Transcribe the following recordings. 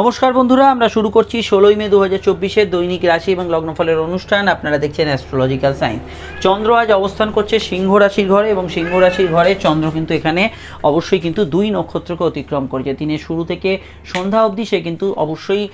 নমস্কার বন্ধুরা, আমরা শুরু করছি ষোলোই মে দু হাজার চব্বিশের দৈনিক রাশি এবং লগ্নফলের অনুষ্ঠান। আপনারা দেখছেন অ্যাস্ট্রোলজিক্যাল সায়েন্স চন্দ্র আজ অবস্থান করছে সিংহ রাশির ঘরে এবং সিংহ রাশির ঘরে চন্দ্র কিন্তু এখানে অবশ্যই কিন্তু দুই নক্ষত্রকে অতিক্রম করেছে। দিনের শুরু থেকে সন্ধ্যা অবধি সে কিন্তু অবশ্যই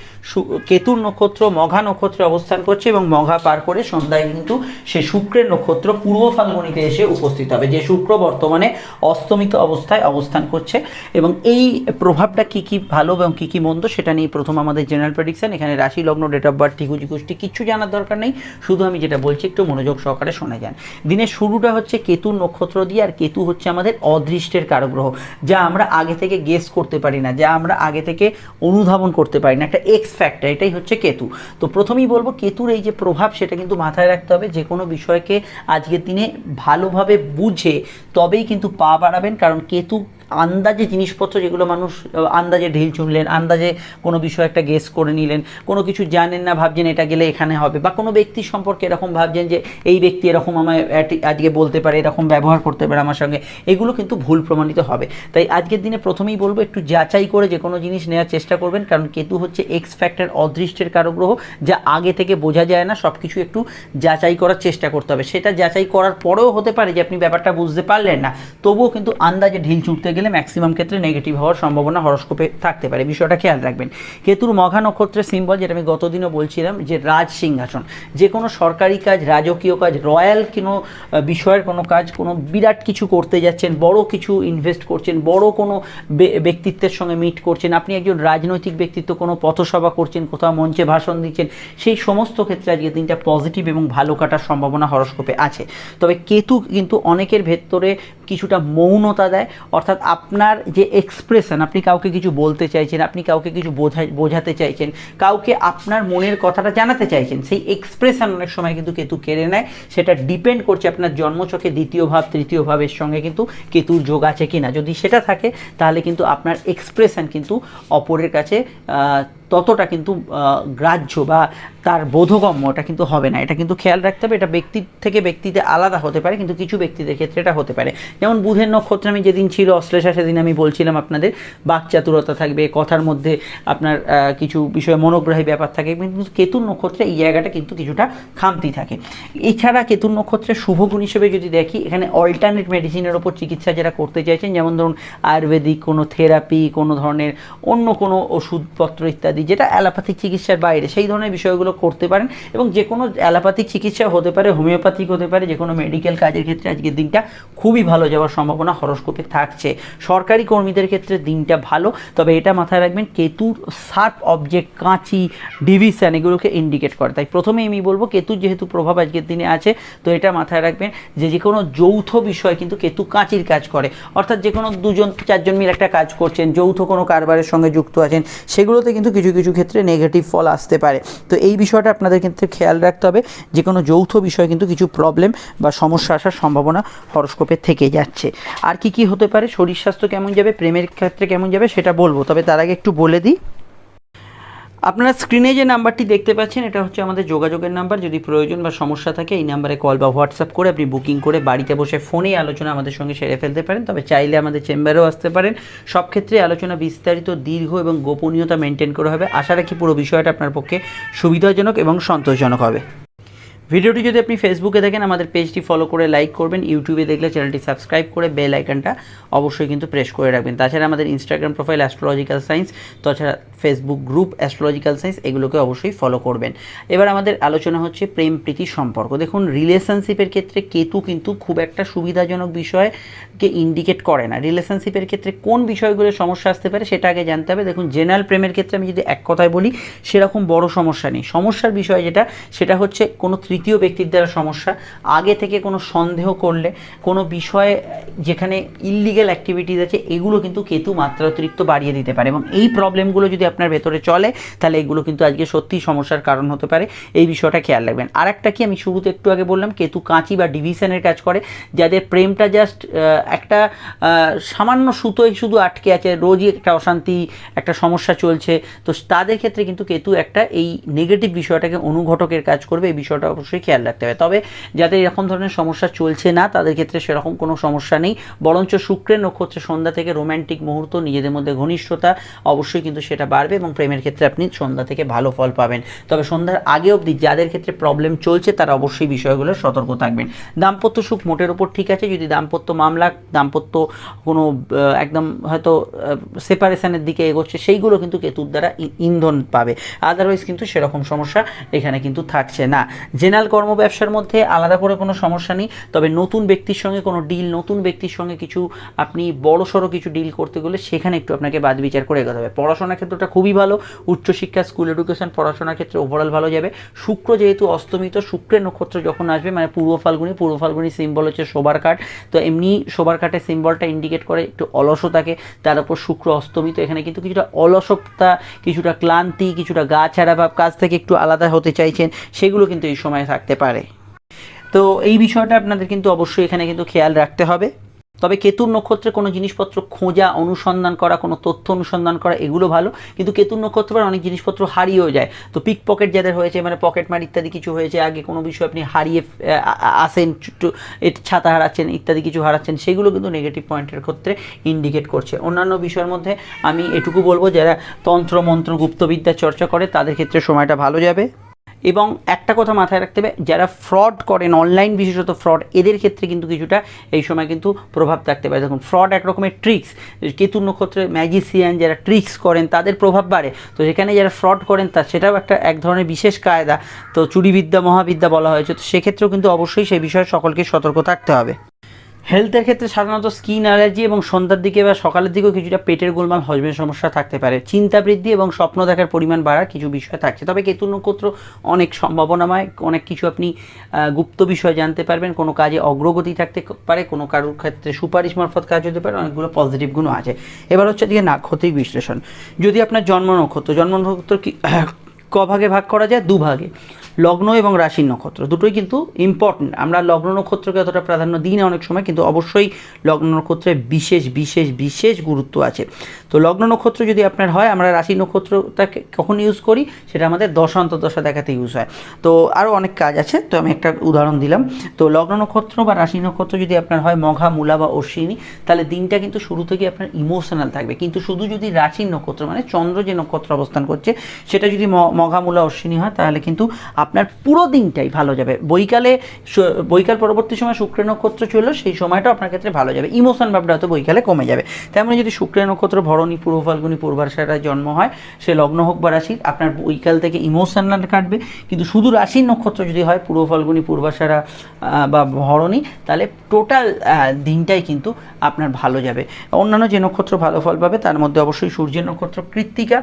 কেতুর নক্ষত্র, মঘা নক্ষত্রে অবস্থান করছে এবং মঘা পার করে সন্ধ্যায় কিন্তু সে শুক্রের নক্ষত্র পূর্ব ফাল্গুনিতে এসে উপস্থিত হবে। যে শুক্র বর্তমানে অস্তমিত অবস্থায় অবস্থান করছে এবং এই প্রভাবটা কি কি ভালো এবং কি কি মন্দ সেটা নিয়ে প্রথম আমাদের জেনারেল প্রেডিকশন এখানে রাশি, লগ্ন ডেট অফ বার্থ ঠিকুজি কুষ্টি কিচ্ছু জানার দরকার নেই। শুধু আমি যেটা বলছি, একটু মনোযোগ সহকারে শোনা যান। দিনের শুরুটা হচ্ছে কেতুর নক্ষত্র দিয়ে, আর কেতু হচ্ছে আমাদের অদৃষ্টের কারগ্রহ, যা আমরা আগে থেকে গেস করতে পারি না, যা আমরা আগে থেকে অনুধাবন করতে পারি না। একটা এক্স ফ্যাক্টর এটাই হচ্ছে কেতু। তো প্রথমেই বলব, কেতুর এই যে প্রভাব, সেটা কিন্তু মাথায় রাখতে হবে। যে কোনো বিষয়কে আজকের দিনে ভালোভাবে বুঝে তবেই কিন্তু পা বাড়াবেন, কারণ কেতু আন্দাজে জিনিসপত্র যেগুলো মানুষ, আন্দাজে ঢিল চুনলেন আন্দাজে কোনো বিষয় একটা গেস করে নিলেন, কোনো কিছু জানেন না, ভাবছেন এটা গেলে এখানে হবে বা কোনো ব্যক্তির সম্পর্কে এরকম ভাবছেন যে এই ব্যক্তি এরকম আমায় আজকে বলতে পারে, এরকম ব্যবহার করতে পারে আমার সঙ্গে, এগুলো কিন্তু ভুল প্রমাণিত হবে। তাই আজকের দিনে প্রথমেই বলব, একটু যাচাই করে যে কোনো জিনিস নেওয়ার চেষ্টা করবেন, কারণ কেতু হচ্ছে এক্স ফ্যাক্টর অদৃষ্টের কারগ্রহ, যা আগে থেকে বোঝা যায় না সব কিছু একটু যাচাই করার চেষ্টা করতে হবে। সেটা যাচাই করার পরেও হতে পারে যে আপনি ব্যাপারটা বুঝতে পারলেন না, তবুও কিন্তু আন্দাজে ঢিল ছুটতে গেলে ম্যাক্সিমাম ক্ষেত্রে নেগেটিভ হওয়ার সম্ভাবনা হরস্কোপে থাকতে পারে। বিষয়টা খেয়াল রাখবেন। কেতুর মঘা নক্ষত্রের সিম্বল যেটা আমি গতদিনও বলছিলাম, যে রাজ সিংহাসন। যে কোনো সরকারি কাজ, রাজকীয় কাজ, রয়্যাল কোনো বিষয়ের কোনো কাজ, কোনো বিরাট কিছু করতে যাচ্ছেন, বড় কিছু ইনভেস্ট করছেন, বড় কোনো ব্যক্তিত্বের সঙ্গে মিট করছেন, আপনি একজন রাজনৈতিক ব্যক্তিত্ব, কোনো পথসভা করছেন, কোথাও মঞ্চে ভাষণ দিচ্ছেন, সেই সমস্ত ক্ষেত্রে আজকে দিনটা পজিটিভ এবং ভালো কাটার সম্ভাবনা হরস্কোপে আছে। তবে কেতু কিন্তু অনেকের ভেতরে কিছুটা মৌনতা দেয়, অর্থাৎ আপনার যে এক্সপ্রেশন আপনি কাউকে কিছু বলতে চাইছেন, আপনি কাউকে কিছু বোঝা বোঝাতে চাইছেন, কাউকে আপনার মনের কথাটা জানাতে চাইছেন, সেই এক্সপ্রেশন অনেক সময় কিন্তু কেতু কেড়ে নেয়। সেটা ডিপেন্ড করছে আপনার জন্মচকে দ্বিতীয় ভাব, তৃতীয় ভাবের সঙ্গে কিন্তু কেতুর যোগ আছে কি না যদি সেটা থাকে, তাহলে কিন্তু আপনার এক্সপ্রেশন কিন্তু অপরের কাছে ততটা কিন্তু গ্রাহ্য বা তার বোধগম্য, এটা কিন্তু হবে না। এটা কিন্তু খেয়াল রাখতে হবে, এটা ব্যক্তির থেকে ব্যক্তিতে আলাদা হতে পারে, কিন্তু কিছু ব্যক্তিদের ক্ষেত্রে এটা হতে পারে। যেমন বুধের নক্ষত্র আমি যেদিন ছিল, অশ্লেষা সেদিন আমি বলছিলাম আপনাদের, বাকচাতুরতা থাকবে, কথার মধ্যে আপনার কিছু বিষয়ে মনোগ্রাহী ব্যাপার থাকে, কিন্তু কেতুর নক্ষত্রে এই জায়গাটা কিন্তু কিছুটা খামতি থাকে। এছাড়া কেতুর নক্ষত্রের শুভগুণ হিসেবে যদি দেখি, এখানে অল্টারনেট মেডিসিনের ওপর চিকিৎসা যারা করতে চাইছেন, যেমন ধরুন আয়ুর্বেদিক, কোনো থেরাপি কোনো ধরনের অন্য কোনো ওষুধপত্র ইত্যাদি, যেটা অ্যালোপ্যাথিক চিকিৎসার বাইরে, সেই ধরনের বিষয়গুলো করতে পারেন এবং যে কোনো অ্যালোপ্যাথিক চিকিৎসা হতে পারে, হোমিওপ্যাথিক হতে পারে, যে কোনো মেডিকেল কাজের ক্ষেত্রে আজকের দিনটা খুবই ভালো যাওয়ার সম্ভাবনা হরস্কোপে থাকছে। সরকারি কর্মীদের ক্ষেত্রে দিনটা ভালো, তবে এটা মাথায় রাখবেন, কেতুর শার্প অবজেক্ট, কাঁচি, ডিভিশন এগুলোকে ইন্ডিকেট করে। তাই প্রথমেই আমি বলব, কেতুর যেহেতু প্রভাব আজকের দিনে আছে, তো এটা মাথায় রাখবেন যে যে কোনো যৌথ বিষয় কিন্তু কেতু কাঁচির কাজ করে। অর্থাৎ যে কোনো দুজন, চারজন মিলে একটা কাজ করছেন, যৌথ কোনো কারবারের সঙ্গে যুক্ত আছেন, সেগুলোতে কিন্তু কিছু কিছু ক্ষেত্রে নেগেটিভ ফল আসতে পারে। তো এই বিষয়টা আপনাদের ক্ষেত্রে খেয়াল রাখতে হবে। যে কোনো যৌথ বিষয়ে কিন্তু কিছু প্রবলেম বা সমস্যা আসার সম্ভাবনা হরস্কোপে থেকে যাচ্ছে। আর কি কি হতে পারে? শরীর স্বাস্থ্য কেমন যাবে? প্রেমের ক্ষেত্রে কেমন যাবে? সেটা বলব। তবে তার আগে একটু বলে দিই। আপনারা স্ক্রিনে যে নাম্বারটি দেখতে পাচ্ছেন, এটা হচ্ছে আমাদের যোগাযোগের নাম্বার যদি প্রয়োজন বা সমস্যা থাকে, এই নাম্বারে কল বা হোয়াটসঅ্যাপ করে আপনি বুকিং করে বাড়িতে বসে ফোনেই আলোচনা আমাদের সঙ্গে সেরে ফেলতে পারেন। তবে চাইলে আমাদের চেম্বারেও আসতে পারেন। সব ক্ষেত্রে আলোচনা বিস্তারিত, দীর্ঘ এবং গোপনীয়তা মেনটেন করা হবে। আশা রাখি পুরো বিষয়টা আপনার পক্ষে সুবিধাজনক এবং সন্তোষজনক হবে। ভিডিওটি যদি আপনি ফেসবুকে দেখেন, আমাদের পেজটি ফলো করে লাইক করবেন ইউটিউবে দেখলে চ্যানেলটি সাবস্ক্রাইব করে বেল আইকনটা অবশ্যই কিন্তু প্রেস করে রাখবেন। তাছাড়া আমাদের ইনস্টাগ্রাম প্রোফাইল অ্যাস্ট্রোলজিক্যাল সায়েন্স তাছাড়া ফেসবুক গ্রুপ অ্যাস্ট্রোলজিক্যাল সায়েন্স এগুলোকে অবশ্যই ফলো করবেন। এবার আমাদের আলোচনা হচ্ছে প্রেম প্রীতি সম্পর্ক। দেখুন রিলেশনশিপের ক্ষেত্রে কেতু কিন্তু খুব একটা সুবিধাজনক বিষয়কে ইন্ডিকেট করে না। রিলেশনশিপের ক্ষেত্রে কোন বিষয়গুলো সমস্যা আসতে পারে সেটা আগে জানতে হবে। দেখুন জেনারেল প্রেমের ক্ষেত্রে আমি যদি এক কথায় বলি, সেরকম বড় সমস্যা নেই। সমস্যার বিষয় যেটা, সেটা হচ্ছে কোনো তৃতীয় ব্যক্তির দ্বারা সমস্যা। আগে থেকে কোনো সন্দেহ করলে, কোনো বিষয়ে যেখানে ইললিগেল অ্যাক্টিভিটিস আছে, এগুলো কিন্তু কেতু মাত্রা অতিরিক্ত বাড়িয়ে দিতে পারে। এবং এই প্রবলেমগুলো যদি আপনার ভেতরে চলে, তাহলে এগুলো কিন্তু আজকে সত্যিই সমস্যার কারণ হতে পারে। এই বিষয়টা খেয়াল রাখবেন। আর একটা কি আমি শুরুতে একটু আগে বললাম, কেতু কাঁচি বা ডিভিশনের কাজ করে, যাদের প্রেমটা জাস্ট একটা সামান্য সুতোয় শুধু আটকে আছে, রোজই একটা অশান্তি, একটা সমস্যা চলছে। তো তাদের ক্ষেত্রে কিন্তু কেতু একটা এই নেগেটিভ বিষয়টাকে অনুঘটকের কাজ করবে, এই বিষয়টা অবশ্যই খেয়াল রাখতে হবে। তবে যাদের এরকম ধরনের সমস্যা চলছে না, তাদের ক্ষেত্রে সেরকম কোনো সমস্যা নেই। বরঞ্চ শুক্রের নক্ষত্রে সন্ধ্যা থেকে রোম্যান্টিক মুহূর্ত, নিজেদের মধ্যে ঘনিষ্ঠতা অবশ্যই কিন্তু সেটা বাড়বে এবং প্রেমের ক্ষেত্রে আপনি সন্ধ্যা থেকে ভালো ফল পাবেন। তবে সন্ধ্যার আগে অবধি যাদের ক্ষেত্রে প্রবলেম চলছে, তারা অবশ্যই বিষয়গুলো সতর্ক থাকবেন। দাম্পত্য সুখ মোটের ওপর ঠিক আছে, যদি দাম্পত্য মামলা দাম্পত্য কোনো একদম হয়তো সেপারেশনের দিকে এগোচ্ছে, সেইগুলো কিন্তু কেতুর দ্বারা ইন্ধন পাবে। আদারওয়াইজ কিন্তু সেরকম সমস্যা এখানে কিন্তু থাকছে না। জেনারেল কর্ম ব্যবসার মধ্যে আলাদা করে কোনো সমস্যা নেই, তবে নতুন ব্যক্তির সঙ্গে কোনো ডিল নতুন ব্যক্তির সঙ্গে কিছু আপনি বড় সড়ো কিছু ডিল করতে গেলে সেখানে একটু আপনাকে বাদ বিচার করে এগোতে হবে। পড়াশোনার ক্ষেত্রটা খুবই ভালো, উচ্চশিক্ষা স্কুল এডুকেশন পড়াশোনার ক্ষেত্রে ওভারঅল ভালো যাবে। শুক্র যেহেতু অস্তমিত শুক্রের নক্ষত্র যখন আসবে মানে পূর্ব ফাল্গুনি পূর্ব ফাল্গুনি সিম্বল হচ্ছে শোবার কাঠ তো এমনি শোবার কাঠের সিম্বলটা ইন্ডিকেট করে, একটু অলসতাকে তার উপর শুক্র অস্তমিত এখানে কিন্তু কিছুটা অলসতা, কিছুটা ক্লান্তি, কিছুটা গা ছাড়া ভাব, কাজ থেকে একটু আলাদা হতে চাইছেন, সেগুলো কিন্তু এই সময় থাকতে পারে। তো এই বিষয়টা আপনাদের কিন্তু অবশ্যই এখানে কিন্তু খেয়াল রাখতে হবে। তবে কেতুর নক্ষত্রে কোনো জিনিসপত্র খোঁজা, অনুসন্ধান করা, কোনো তথ্য অনুসন্ধান করা, এগুলো ভালো। কিন্তু কেতুর নক্ষত্রে অনেক জিনিসপত্র হারিয়েও যায়। তো পিক পকেট যাদের হয়েছে মানে পকেট মার ইত্যাদি কিছু হয়েছে, আগে কোনো বিষয় আপনি হারিয়ে আসেন ছাতা হারাচ্ছেন, ইত্যাদি কিছু হারাচ্ছেন, সেগুলো কিন্তু নেগেটিভ পয়েন্টের ক্ষেত্রে ইন্ডিকেট করছে। অন্যান্য বিষয়ের মধ্যে আমি এটুকু বলব, যারা তন্ত্র মন্ত্র গুপ্তবিদ্যা চর্চা করে, তাদের ক্ষেত্রে সময়টা ভালো যাবে। এবং একটা কথা মাথায় রাখতে হবে, যারা ফ্রড করেন অনলাইন বিশেষত ফ্রড এদের ক্ষেত্রে কিন্তু কিছুটা এই সময় কিন্তু প্রভাব থাকতে পারে। দেখুন ফ্রড এক রকমের ট্রিক্স কেতু নক্ষত্রে ম্যাজিসিয়ান যারা ট্রিক্স করেন, তাদের প্রভাব বাড়ে। তো সেখানে যারা ফ্রড করেন, তা সেটাও একটা এক ধরনের বিশেষ কায়দা। তো চুরিবিদ্যা, মহাবিদ্যা বলা হয়েছে, তো সেক্ষেত্রেও কিন্তু অবশ্যই সেই বিষয়ে সকলকে সতর্ক থাকতে হবে। হেলথের ক্ষেত্রে সাধারণত স্কিন অ্যালার্জি এবং সন্ধ্যার দিকে বা সকালের দিকেও কিছুটা পেটের গোলমাল হজমের সমস্যা থাকতে পারে। চিন্তা বৃদ্ধি এবং স্বপ্ন দেখার পরিমাণ বাড়ার কিছু বিষয় থাকছে। তবে কেতু নক্ষত্র অনেক সম্ভাবনাময়, অনেক কিছু আপনি গুপ্ত বিষয় জানতে পারবেন। কোনো কাজে অগ্রগতি থাকতে পারে, কোনো কারোর ক্ষেত্রে সুপারিশ মারফত কাজ হতে পারে, অনেকগুলো পজিটিভ গুণও আছে। এবার হচ্ছে দিকে নাক্ষত্রিক বিশ্লেষণ। যদি আপনার জন্ম নক্ষত্র জন্ম নক্ষত্র কি, ক ভাগে করা যায়? দু ভাগে। লগ্ন এবং রাশির নক্ষত্র। দুটোই কিন্তু ইম্পর্টেন্ট আমরা লগ্ন নক্ষত্রকে অতটা প্রাধান্য দিই না অনেক সময়, কিন্তু অবশ্যই লগ্ন নক্ষত্রে বিশেষ বিশেষ বিশেষ গুরুত্ব আছে। তো লগ্ন নক্ষত্র যদি আপনার হয়, আমরা রাশি নক্ষত্রটাকে কখন ইউজ করি? সেটা আমাদের দশান্ত দশা দেখাতে ইউজ হয়। তো আরও অনেক কাজ আছে, তো আমি একটা উদাহরণ দিলাম। তো লগ্ন নক্ষত্র বা রাশি নক্ষত্র যদি আপনার হয় মঘা, মূলা বা অশ্বিনী, তাহলে দিনটা কিন্তু শুরু থেকে আপনার ইমোশনাল থাকবে। কিন্তু শুধু যদি রাশির নক্ষত্র মানে চন্দ্র যে নক্ষত্র অবস্থান করছে, সেটা যদি মঘা, মূলা, অশ্বিনী হয়, তাহলে কিন্তু আপনার পুরো দিনটাই ভালো যাবে। বৈকালে বৈকাল পরবর্তী সময় শুক্রের নক্ষত্র চলল, সেই সময়টা আপনার ক্ষেত্রে ভালো যাবে। ইমোশন ভাবটা হয়তো বৈকালে কমে যাবে। তেমনি যদি শুক্রের নক্ষত্র, ভরণী, পূর্ব ফাল্গুনি, পূর্বাশারায় জন্ম হয়, সে লগ্ন হোক বা রাশির, আপনার বৈকাল থেকে ইমোশনাল কাটবে। কিন্তু শুধু রাশির নক্ষত্র যদি হয়, পূর্ব ফাল্গুনি, পূর্বাশারা বা ভরণী, তাহলে টোটাল দিনটাই কিন্তু আপনার ভালো যাবে। অন্যান্য যে নক্ষত্র ভালো ফল পাবে, তার মধ্যে অবশ্যই সূর্যের নক্ষত্র, কৃত্তিকা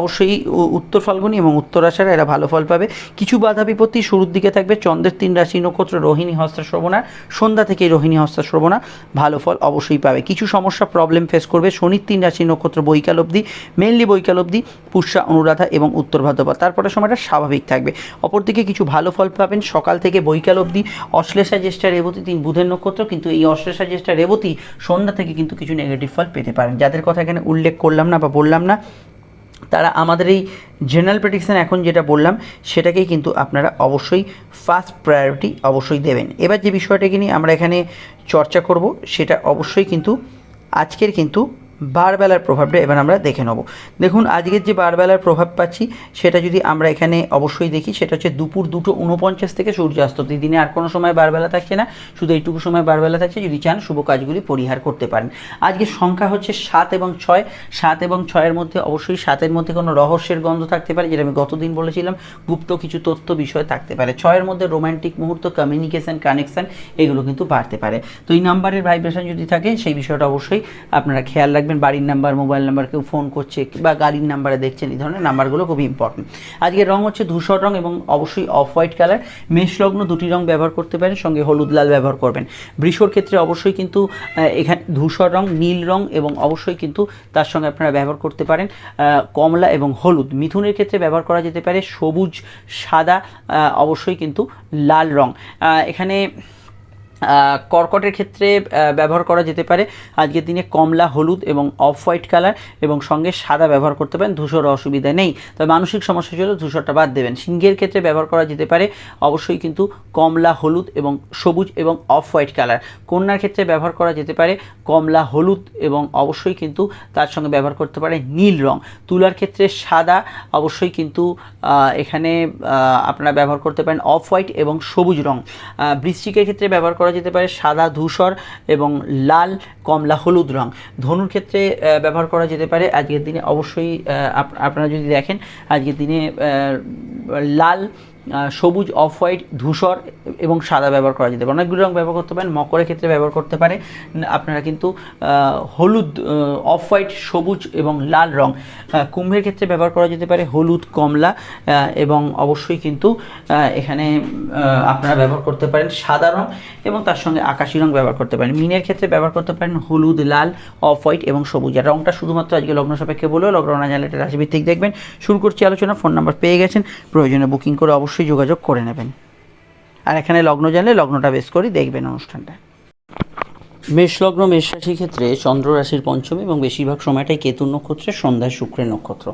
অবশ্যই উত্তর ফাল্গুনি এবং উত্তর আষাঢ়া এরা ভালো ফল পাবে। কিছু বাধা বিপত্তি শুরুর দিকে থাকবে। চন্দ্রের তিন রাশি নক্ষত্র রোহিণী, হস্তা শ্রবণা সন্ধ্যা থেকে রোহিণী, হস্তা শ্রবণা ভালো ফল অবশ্যই পাবে। কিছু সমস্যা প্রবলেম ফেস করবে। শনির তিন রাশি নক্ষত্র বৈকাল অবধি মেনলি বৈকাল অবধি, পুষ্যা, অনুরাধা এবং উত্তর ভাদ্রপদ। তারপরে সময়টা স্বাভাবিক থাকবে। অপরদিকে কিছু ভালো ফল পাবেন। সকাল থেকে বৈকাল অবধি অশ্লেষা জ্যেষ্ঠা, রেবতী, তিন বুধের নক্ষত্র। কিন্তু এই অশ্লেষা জ্যেষ্ঠা, রেবতী সন্ধ্যা থেকে কিন্তু কিছু নেগেটিভ ফল পেতে পারেন। যাদের কথা এখানে উল্লেখ করলাম না বা বললাম না তারা আমাদের এই জেনারেল প্রেডিকশান এখন যেটা বললাম, সেটাকেই কিন্তু আপনারা অবশ্যই ফার্স্ট প্রায়োরিটি অবশ্যই দেবেন। এবার যে বিষয়টাকে নিয়ে আমরা এখানে চর্চা করব, সেটা অবশ্যই কিন্তু আজকের কিন্তু বারবেলার প্রভাবটা এবার আমরা দেখে নেব। দেখুন আজকের যে বারবেলার প্রভাব পাচ্ছি, সেটা যদি আমরা এখানে অবশ্যই দেখি, সেটা হচ্ছে দুপুর দুটো উনপঞ্চাশ থেকে সূর্যাস্ত। দিনে আর কোনো সময় বারবেলা থাকছে না, শুধু এইটুকু সময় বারবেলা থাকছে। যদি চান, শুভ কাজগুলি পরিহার করতে পারেন। আজকের সংখ্যা হচ্ছে সাত এবং ছয়। সাত এবং ছয়ের মধ্যে অবশ্যই সাতের মধ্যে কোনো রহস্যের গন্ধ থাকতে পারে, যেটা আমি গতদিন বলেছিলাম। গুপ্ত কিছু তথ্য বিষয় থাকতে পারে। ছয়ের মধ্যে রোমান্টিক মুহূর্ত কমিউনিকেশন কানেকশন এগুলো কিন্তু বাড়তে পারে। তো এই নাম্বারের ভাইব্রেশন যদি থাকে, সেই বিষয়টা অবশ্যই আপনারা খেয়াল রাখবেন। বাড়ির নাম্বার মোবাইল নাম্বার কেউ ফোন করছে বা গাড়ির নাম্বারে দেখছেন, এই ধরনের নাম্বারগুলো খুবই ইম্পর্টেন্ট আজকের রং হচ্ছে ধূসর রং এবং অবশ্যই অফ হোয়াইট কালার মেষ লগ্ন দুটি রং ব্যবহার করতে পারেন, সঙ্গে হলুদ লাল ব্যবহার করবেন। বৃষর ক্ষেত্রে অবশ্যই কিন্তু এখানে, ধূসর রং, নীল রং এবং অবশ্যই কিন্তু তার সঙ্গে আপনারা ব্যবহার করতে পারেন কমলা এবং হলুদ। মিথুনের ক্ষেত্রে ব্যবহার করা যেতে পারে সবুজ, সাদা অবশ্যই কিন্তু লাল রং। এখানে কর্কটের ক্ষেত্রে ব্যবহার করা যেতে পারে। আজকের দিনে কমলা, হলুদ এবং অফ হোয়াইট কালার এবং সঙ্গে সাদা ব্যবহার করতে পারেন। ধূসর অসুবিধা নেই। তবে মানসিক সমস্যা ছিল ধূসরটা বাদ দেবেন। সিংহের ক্ষেত্রে ব্যবহার করা যেতে পারে। অবশ্যই কিন্তু কমলা, হলুদ এবং সবুজ এবং অফ হোয়াইট কালার। কন্যার ক্ষেত্রে ব্যবহার করা যেতে পারে কমলা, হলুদ এবং অবশ্যই কিন্তু তার সঙ্গে ব্যবহার করতে পারে নীল রং। তুলার ক্ষেত্রে সাদা, অবশ্যই কিন্তু এখানে আপনারা ব্যবহার করতে পারেন অফ হোয়াইট এবং সবুজ রং। বৃশ্চিকের ক্ষেত্রে ব্যবহার করা যেতে পারে সাদা ধূসর এবং লাল, কমলা, হলুদ রং। ধনুর ক্ষেত্রে ব্যবহার করা যেতে পারে আজকের দিনে। অবশ্যই আপনারা যদি দেখেন, আজকের দিনে লাল সবুজ অফ হোয়াইট ধূসর এবং সাদা ব্যবহার করা যেতে পারে। অনেকগুলো রঙ ব্যবহার করতে পারেন মকরের ক্ষেত্রে ব্যবহার করতে পারে। আপনারা কিন্তু হলুদ অফ হোয়াইট সবুজ এবং লাল রং আহ, কুম্ভের ক্ষেত্রে ব্যবহার করা যেতে পারে হলুদ কমলা এবং অবশ্যই কিন্তু এখানে আপনারা ব্যবহার করতে পারেন সাদা রং এবং তার সঙ্গে আকাশি রং ব্যবহার করতে পারেন। মিনের ক্ষেত্রে ব্যবহার করতে পারেন হলুদ লাল অফ হোয়াইট এবং সবুজ। আর রংটা শুধুমাত্র আজকে লগ্ন সাপেক্ষে বলেও লগ্ন না জানলে রাশিভিত্তিক দেখবেন। শুরু করছি আলোচনা ফোন নাম্বার পেয়ে গেছেন প্রয়োজনে বুকিং করে অবশ্যই যোগাযোগ করে নেবেন। আর এখানে লগ্ন জানলে লগ্নটা বেশ করি দেখবেন অনুষ্ঠানটা। মেষ লগ্ন মেষ রাশির ক্ষেত্রে চন্দ্র রাশির পঞ্চমী এবং বেশিরভাগ সময়টাই কেতুর নক্ষত্রের সন্ধ্যায় শুক্রের নক্ষত্র।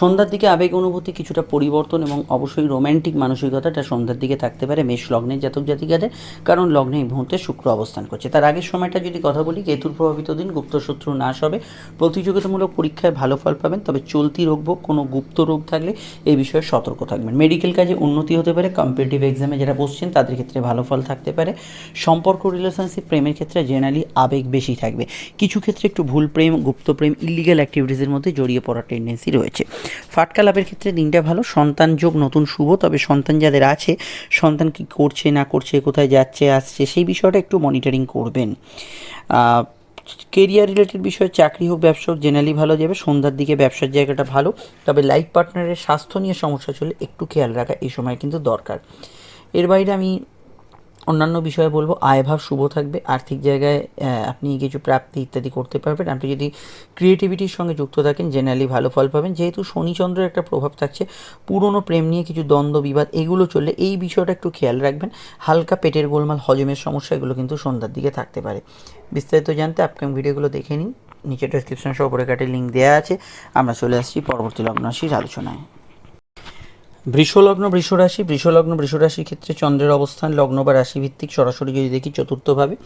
সন্ধ্যার দিকে আবেগ অনুভূতি কিছুটা পরিবর্তন এবং অবশ্যই রোম্যান্টিক মানসিকতাটা সন্ধ্যার দিকে থাকতে পারে মেষ লগ্নের জাতক জাতিকাদের, কারণ লগ্নে এই মুহূর্তে শুক্র অবস্থান করছে। তার আগের সময়টা যদি কথা বলি, কেতুর প্রভাবিত দিন গুপ্ত শত্রু নাশ হবে। প্রতিযোগিতামূলক পরীক্ষায় ভালো ফল পাবেন, তবে চলতি রোগ কোনো গুপ্ত রোগ থাকলে এই বিষয়ে সতর্ক থাকবেন। মেডিকেল কাজে উন্নতি হতে পারে কম্পিটিটিভ এক্সামে যারা বসছেন, তাদের ক্ষেত্রে ভালো ফল থাকতে পারে। সম্পর্ক রিলেশনশিপ প্রেমের ক্ষেত্রে জেনারেলি আবেগ বেশি থাকবে। কিছু ক্ষেত্রে একটু ভুল প্রেম, গুপ্ত প্রেম ইলিগাল অ্যাক্টিভিটিসের মধ্যে জড়িয়ে পড়ার টেন্ডেন্সি রয়েছে। ফাটকা লাভের ক্ষেত্রে দিনটা ভালো, সন্তান যোগ, নতুন শুভ, তবে সন্তান যাদের আছে, সন্তান কি করছে, না করছে, কোথায় যাচ্ছে, আসছে, সেই বিষয়টা একটু মনিটরিং করবেন। কেরিয়ার রিলেটেড বিষয়ে, চাকরি হোক, ব্যবসা হোক জেনারেলি ভালো যাবে, সন্ধ্যার দিকে ব্যবসার জায়গাটা ভালো, তবে লাইফ পার্টনারের স্বাস্থ্য নিয়ে সমস্যা চলে, একটু খেয়াল রাখা এই সময় কিন্তু দরকার। এর বাইরে আমি অন্যান্য বিষয়ে বলব আয়ভাব শুভ থাকবে, আর্থিক জায়গায় আপনি কিছু প্রাপ্তি ইত্যাদি করতে পারবেন। আপনি যদি ক্রিয়েটিভিটির সঙ্গে যুক্ত থাকেন জেনারেলি ভালো ফল পাবেন। যেহেতু শনিচন্দ্রের একটা প্রভাব থাকছে, পুরনো প্রেম নিয়ে কিছু দ্বন্দ্ব, বিবাদ, এগুলো চললে এই বিষয়টা একটু খেয়াল রাখবেন। হালকা পেটের গোলমাল, হজমের সমস্যা, এগুলো কিন্তু সন্ধ্যার দিকে থাকতে পারে। বিস্তারিত জানতে আপকামিং ভিডিওগুলো দেখে নিন। নিচে ডেসক্রিপশন সহ উপরে কাটে লিঙ্ক দেওয়া আছে। আমরা চলে আসছি পরবর্তী লগ্নরাশির আলোচনায়। বৃষলগ্ন বৃষরাশি, বৃষলগ্ন বৃষরাশির ক্ষেত্রে চন্দ্রের অবস্থান, লগ্ন বা রাশিভিত্তিক সরাসরি যদি দেখি চতুর্থভাবে,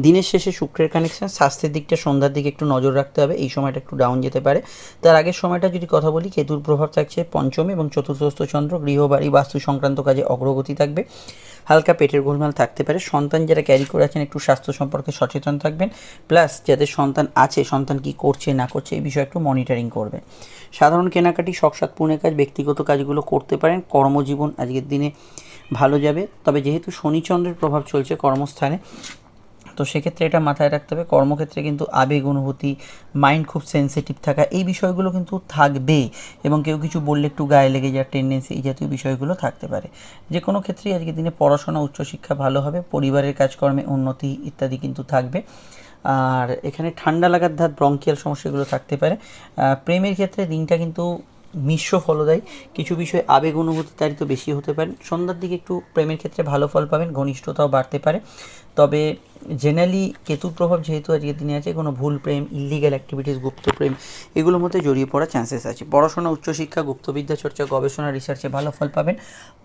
দিনের শেষে শুক্রের কানেকশান স্বাস্থ্যের দিকটা সন্ধ্যার দিকে একটু নজর রাখতে হবে, এই সময়টা একটু ডাউন যেতে পারে। তার আগের সময়টা যদি কথা বলি, কেতুর প্রভাব থাকছে পঞ্চম এবং চতুর্থস্থ চন্দ্র, গৃহবাড়ি বাস্তু সংক্রান্ত কাজে অগ্রগতি থাকবে। হালকা পেটের গোলমাল থাকতে পারে। সন্তান যারা ক্যারি করে আছেন, একটু স্বাস্থ্য সম্পর্কে সচেতন থাকবেন। প্লাস যাদের সন্তান আছে, সন্তান কি করছে, না করছে, এই বিষয়ে একটু মনিটরিং করবেন। সাধারণ কেনাকাটি শখসাত পূর্ণের কাজ, ব্যক্তিগত কাজগুলো করতে পারেন। কর্মজীবন আজকের দিনে ভালো যাবে। তবে যেহেতু শনিচন্দ্রের প্রভাব চলছে কর্মস্থানে তো সেক্ষেত্রে এটা মাথায় রাখতে হবে। কর্মক্ষেত্রে কিন্তু আবেগ, অনুভূতি মাইন্ড খুব সেন্সিটিভ থাকা এই বিষয়গুলো কিন্তু থাকবে এবং কেউ কিছু বললে একটু গায়ে লেগে যাওয়ার টেন্ডেন্সি এই জাতীয় বিষয়গুলো থাকতে পারে। যে কোনো ক্ষেত্রেই আজকের দিনে পড়াশোনা, উচ্চশিক্ষা ভালো হবে, পরিবারের কাজকর্মে উন্নতি ইত্যাদি কিন্তু থাকবে। আর এখানে ঠান্ডা লাগার ধাত ব্রঙ্কিয়াল সমস্যাগুলো থাকতে পারে। প্রেমের ক্ষেত্রে দিনটা কিন্তু মিশ্র ফলদায়ী। কিছু বিষয়ে আবেগ, অনুভূতি তারিত বেশি হতে পারে। সন্ধ্যার দিকে একটু প্রেমের ক্ষেত্রে ভালো ফল পাবেন, ঘনিষ্ঠতাও বাড়তে পারে। তবে জেনারেলি কেতুর প্রভাব যেহেতু আজকের দিনে আছে, কোনো ভুল প্রেম ইলিগাল অ্যাক্টিভিটিস গুপ্ত প্রেম, এগুলোর মধ্যে জড়িয়ে পড়ার চান্সেস আছে। পড়াশোনা, উচ্চশিক্ষা, গুপ্তবিদ্যা চর্চা, গবেষণা রিসার্চে ভালো ফল পাবেন।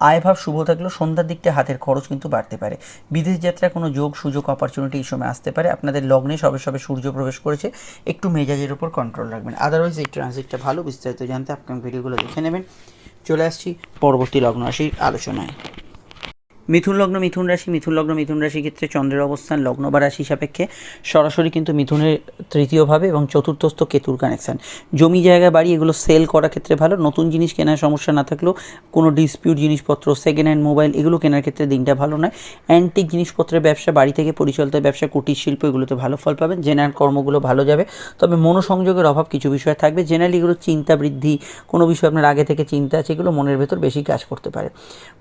আয়ভাব শুভ থাকলেও সন্ধ্যার দিকটা হাতের খরচ কিন্তু বাড়তে পারে। বিদেশ যাত্রায় কোনো যোগ, সুযোগ অপরচুনিটি এই সময় আসতে পারে। আপনাদের লগ্নে সবে সবে সূর্য প্রবেশ করেছে। একটু মেজাজের উপর কন্ট্রোল রাখবেন। আদারওয়াইজ এই ট্রানজিটটা ভালো, বিস্তারিত জানতে আপনার ভিডিওগুলো দেখে নেবেন। চলে আসছি পরবর্তী লগ্ন রাশির আলোচনায়। মিথুন লগ্ন, মিথুন রাশি, মিথুন লগ্ন, মিথুন রাশি ক্ষেত্রে চন্দ্রের অবস্থান লগ্ন বা রাশি সাপেক্ষে। সরাসরি কিন্তু মিথুনের তৃতীয়ভাবে এবং চতুর্থস্থ কেতুর কানেকশান জমি, জায়গা, বাড়ি এগুলো সেল করার ক্ষেত্রে ভালো। নতুন জিনিস কেনার সমস্যা না থাকলেও কোনো ডিসপিউট জিনিসপত্র সেকেন্ড হ্যান্ড মোবাইল এগুলো কেনার ক্ষেত্রে দিনটা ভালো নয়। অ্যান্টিক জিনিসপত্রের ব্যবসা, বাড়ি থেকে পরিচালিত ব্যবসা, কুটির শিল্প এগুলোতে ভালো ফল পাবেন। জেনারেল কর্মগুলো ভালো যাবে। তবে মনোসংযোগের অভাব কিছু বিষয় থাকবে। জেনারেলি এগুলো চিন্তা বৃদ্ধি, কোনো বিষয় আপনার আগে থেকে চিন্তা আছে, এগুলো মনের ভেতর বেশি কাজ করতে পারে।